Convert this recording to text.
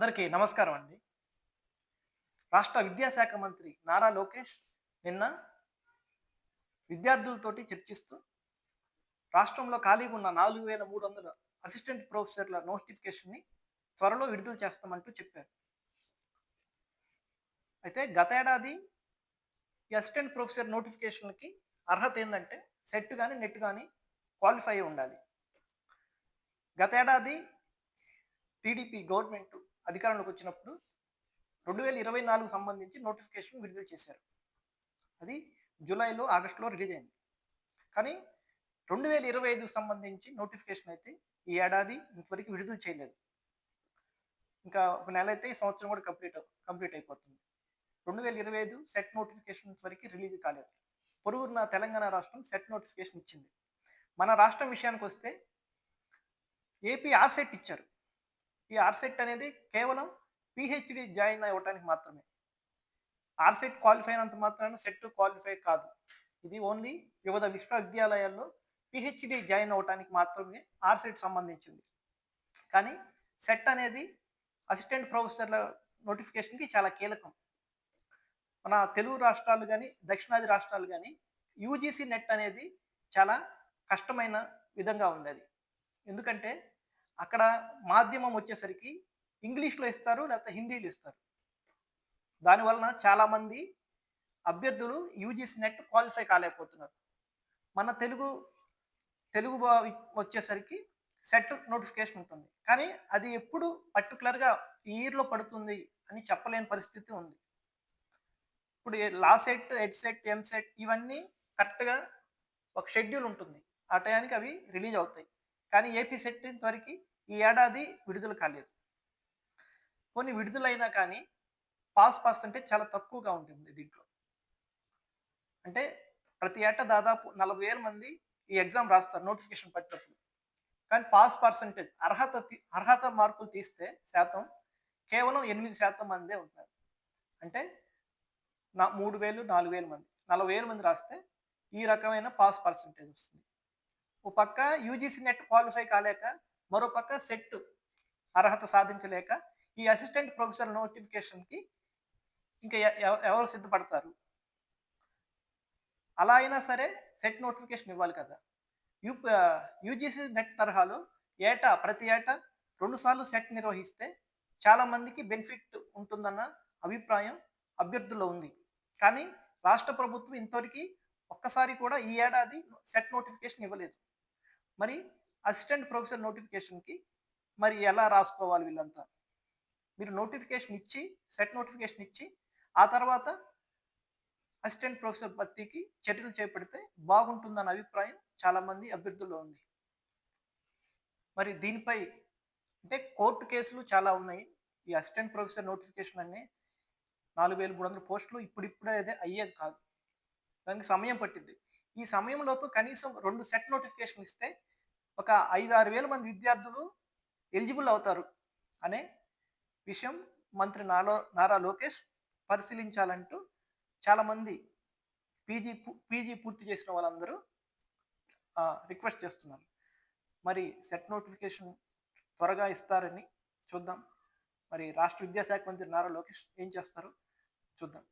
అందరికీ నమస్కారం అండి. రాష్ట్ర విద్యాశాఖ మంత్రి నారా లోకేష్ నిన్న విద్యార్థులతోటి చర్చిస్తూ రాష్ట్రంలో ఖాళీగా ఉన్న నాలుగు వేల మూడు వందల అసిస్టెంట్ ప్రొఫెసర్ల నోటిఫికేషన్ని త్వరలో విడుదల చేస్తామంటూ చెప్పారు. అయితే గత ఏడాది ఈ అసిస్టెంట్ ప్రొఫెసర్ నోటిఫికేషన్కి అర్హత ఏంటంటే సెట్ కానీ నెట్ కానీ క్వాలిఫై ఉండాలి. గత ఏడాది టీడీపీ గవర్నమెంట్ అధికారంలోకి వచ్చినప్పుడు రెండు వేల ఇరవై నాలుగు సంబంధించి నోటిఫికేషన్ విడుదల చేశారు. అది జూలైలో ఆగస్టులో రిలీజ్ అయింది. కానీ రెండు వేల ఇరవై ఐదుకు సంబంధించి నోటిఫికేషన్ అయితే ఈ ఏడాది ఇంతవరకు విడుదల చేయలేదు. ఇంకా ఒక నెల అయితే ఈ సంవత్సరం కూడా కంప్లీట్ కంప్లీట్ అయిపోతుంది. రెండు వేల ఇరవై ఐదు సెట్ నోటిఫికేషన్ వరకు రిలీజ్ కాలేదు. పొరుగున్న తెలంగాణ రాష్ట్రం సెట్ నోటిఫికేషన్ ఇచ్చింది. మన రాష్ట్రం విషయానికి వస్తే ఏపీ ఆర్సెట్ ఇచ్చారు. ఈ ఆర్సెట్ అనేది కేవలం పిహెచ్డి జాయిన్ అవ్వడానికి మాత్రమే. ఆర్సెట్ క్వాలిఫై అయినంత మాత్రాన సెట్ క్వాలిఫై కాదు. ఇది ఓన్లీ వివిధ విశ్వవిద్యాలయాల్లో పిహెచ్డి జాయిన్ అవ్వడానికి మాత్రమే ఆర్సెట్ సంబంధించింది. కానీ సెట్ అనేది అసిస్టెంట్ ప్రొఫెసర్ల నోటిఫికేషన్కి చాలా కీలకం. మన తెలుగు రాష్ట్రాలు కానీ దక్షిణాది రాష్ట్రాలు కానీ యూజీసీ నెట్ అనేది చాలా కష్టమైన విధంగా ఉంది అది ఎందుకంటే అక్కడ మాధ్యమం వచ్చేసరికి ఇంగ్లీష్లో ఇస్తారు లేకపోతే హిందీలో ఇస్తారు. దానివలన చాలామంది అభ్యర్థులు యూజీసీ నెట్ క్వాలిఫై కాలేకపోతున్నారు. మన తెలుగు తెలుగు వచ్చేసరికి సెట్ నోటిఫికేషన్ ఉంటుంది. కానీ అది ఎప్పుడు పర్టికులర్గా ఇయర్లో పడుతుంది అని చెప్పలేని పరిస్థితి ఉంది. ఇప్పుడు లా సెట్ హెడ్ సెట్ ఎం సెట్ ఇవన్నీ కరెక్ట్గా ఒక షెడ్యూల్ ఉంటుంది. ఆ టయానికి అవి రిలీజ్ అవుతాయి. కానీ ఏపీ సెట్ ఇంతవరకు ఈ ఏడాది విడుదల కాలేదు. కొన్ని విడుదలైనా కానీ పాస్ పర్సంటేజ్ చాలా తక్కువగా ఉంటుంది దీంట్లో. అంటే ప్రతి ఏటా దాదాపు నలభై వేల మంది ఈ ఎగ్జామ్ రాస్తారు నోటిఫికేషన్ పట్టినప్పుడు. కానీ పాస్ పర్సంటేజ్ అర్హత అర్హత మార్కులు తీస్తే శాతం కేవలం ఎనిమిది శాతం మందే ఉంటారు అంటే నా మూడు వేలు నాలుగు వేల మంది నలభై వేల మంది రాస్తే ఈ రకమైన పాస్ పర్సంటేజ్ వస్తుంది. ఓ పక్క యూజీసీ నెట్ క్వాలిఫై కాలేక మరోపక్క సెట్ అర్హత సాధించలేక ఈ అసిస్టెంట్ ప్రొఫెసర్ నోటిఫికేషన్కి ఇంకా ఎవరు సిద్ధపడతారు? అలా అయినా సరే సెట్ నోటిఫికేషన్ ఇవ్వాలి కదా. యూ యూజీసీ నెట్ తరహాలో ఏటా ప్రతి ఏటా రెండుసార్లు సెట్ నిర్వహిస్తే చాలామందికి బెనిఫిట్ ఉంటుందన్న అభిప్రాయం అభ్యర్థుల్లో ఉంది. కానీ రాష్ట్ర ప్రభుత్వం ఇంతవరకు ఒక్కసారి కూడా ఈ ఏడాది సెట్ నోటిఫికేషన్ ఇవ్వలేదు. మరి అసిస్టెంట్ ప్రొఫెసర్ నోటిఫికేషన్కి మరి ఎలా రాసుకోవాలి వీళ్ళంతా? మీరు నోటిఫికేషన్ ఇచ్చి సెట్ నోటిఫికేషన్ ఇచ్చి ఆ తర్వాత అసిస్టెంట్ ప్రొఫెసర్ భర్తీకి చర్యలు చేపడితే బాగుంటుందన్న అభిప్రాయం చాలామంది అభ్యర్థుల్లో ఉంది. మరి దీనిపై అంటే కోర్టు కేసులు చాలా ఉన్నాయి. ఈ అసిస్టెంట్ ప్రొఫెసర్ నోటిఫికేషన్ అనే నాలుగు వేల మూడు వందల పోస్టులు ఇప్పుడిప్పుడే అదే అయ్యేది కాదు. దానికి సమయం పట్టింది ఈ సమయంలోపు కనీసం రెండు సెట్ నోటిఫికేషన్ ఇస్తే ఒక ఐదు ఆరు వేల మంది విద్యార్థులు ఎలిజిబుల్ అవుతారు అనే విషయం మంత్రి నాలో నారా లోకేష్ పరిశీలించాలంటూ చాలామంది పీజీ పీజీ పూర్తి చేసిన వాళ్ళందరూ రిక్వెస్ట్ చేస్తున్నారు. మరి సెట్ నోటిఫికేషన్ త్వరగా ఇస్తారని చూద్దాం. మరి రాష్ట్ర విద్యాశాఖ మంత్రి నారా లోకేష్ ఏం చేస్తారో? చూద్దాం.